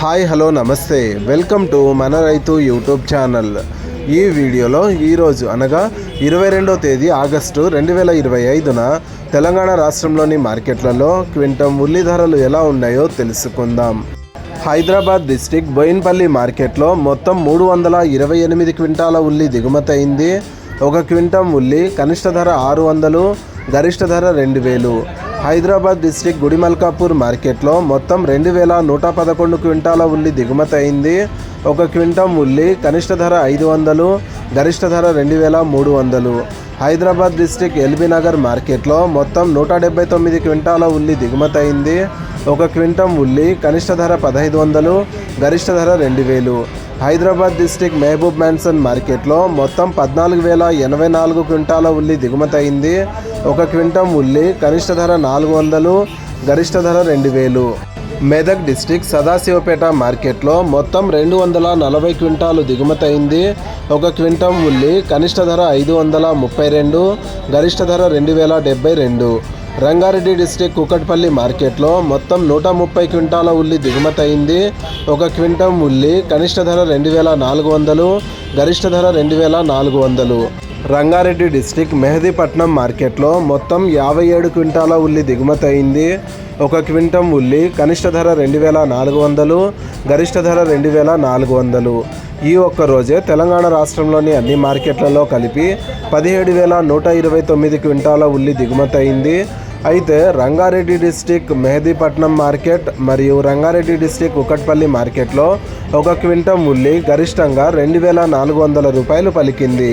Hi hello నమస్తే. Welcome to మన రైతు యూట్యూబ్ ఛానల్. ఈ వీడియోలో ఈరోజు అనగా ఇరవై రెండో తేదీ ఆగస్టు రెండు వేల ఇరవై ఐదున తెలంగాణ రాష్ట్రంలోని మార్కెట్లలో క్వింటం ఉల్లి ధరలు ఎలా ఉన్నాయో తెలుసుకుందాం. హైదరాబాద్ డిస్టిక్ బోయిన్పల్లి మార్కెట్లో మొత్తం మూడు వందల ఇరవై ఎనిమిది క్వింటాల ఉల్లి దిగుమతి అయింది ఒక క్వింటం ఉల్లి కనిష్ట ధర ఆరు వందలు గరిష్ట ధర రెండు వేలు. హైదరాబాద్ డిస్టిక్ గుడిమల్కాపూర్ మార్కెట్లో మొత్తం రెండు వేల నూట పదకొండు క్వింటాల ఉల్లి దిగుమతి అయింది. ఒక క్వింటం ఉల్లి కనిష్ట ధర ఐదు వందలు గరిష్ట ధర రెండు వేల మూడు వందలు. హైదరాబాద్ డిస్టిక్ ఎల్బీ నగర్ మార్కెట్లో మొత్తం నూట డెబ్బై తొమ్మిది క్వింటాల ఉల్లి దిగుమతి అయింది. ఒక క్వింటం ఉల్లి కనిష్ట ధర పదహైదు వందలు గరిష్ట ధర రెండు వేలు. హైదరాబాద్ డిస్టిక్ మహబూబ్ మ్యాన్సన్ మార్కెట్లో మొత్తం పద్నాలుగు వేల ఎనభై నాలుగు క్వింటాల ఉల్లి దిగుమతి అయింది. ఒక క్వింటం ఉల్లి కనిష్ట ధర నాలుగు వందలు గరిష్ట ధర రెండు వేలు. మెదక్ డిస్టిక్ సదాశివపేట మార్కెట్లో మొత్తం రెండు వందల నలభై క్వింటాలు దిగుమతయింది ఒక క్వింటం ఉల్లి కనిష్ట ధర ఐదు వందల ముప్పై రెండు గరిష్ట ధర రెండు వేల డెబ్బై రెండు. రంగారెడ్డి డిస్టిక్ కుకట్పల్లి మార్కెట్లో మొత్తం నూట ముప్పై క్వింటాల ఉల్లి దిగుమతయింది ఒక క్వింటం ఉల్లి కనిష్ట ధర రెండు వేల నాలుగు వందలు గరిష్ట ధర రెండు వేల నాలుగు వందలు. రంగారెడ్డి డిస్టిక్ మెహదీపట్నం మార్కెట్లో మొత్తం యాభై ఏడు క్వింటాల ఉల్లి దిగుమతి అయింది. ఒక క్వింటం ఉల్లి కనిష్ట ధర రెండు వేల నాలుగు వందలు గరిష్ట ధర రెండు వేల నాలుగు వందలు. ఈ ఒక్క రోజే తెలంగాణ రాష్ట్రంలోని అన్ని మార్కెట్లలో కలిపి పదిహేడు వేల నూట ఇరవై తొమ్మిది క్వింటాల ఉల్లి దిగుమతి అయింది. అయితే రంగారెడ్డి డిస్టిక్ మెహదీపట్నం మార్కెట్ మరియు రంగారెడ్డి డిస్టిక్ కుకట్పల్లి మార్కెట్లో ఒక క్వింటం ఉల్లి గరిష్టంగా రెండు వేల నాలుగు వందల రూపాయలు పలికింది.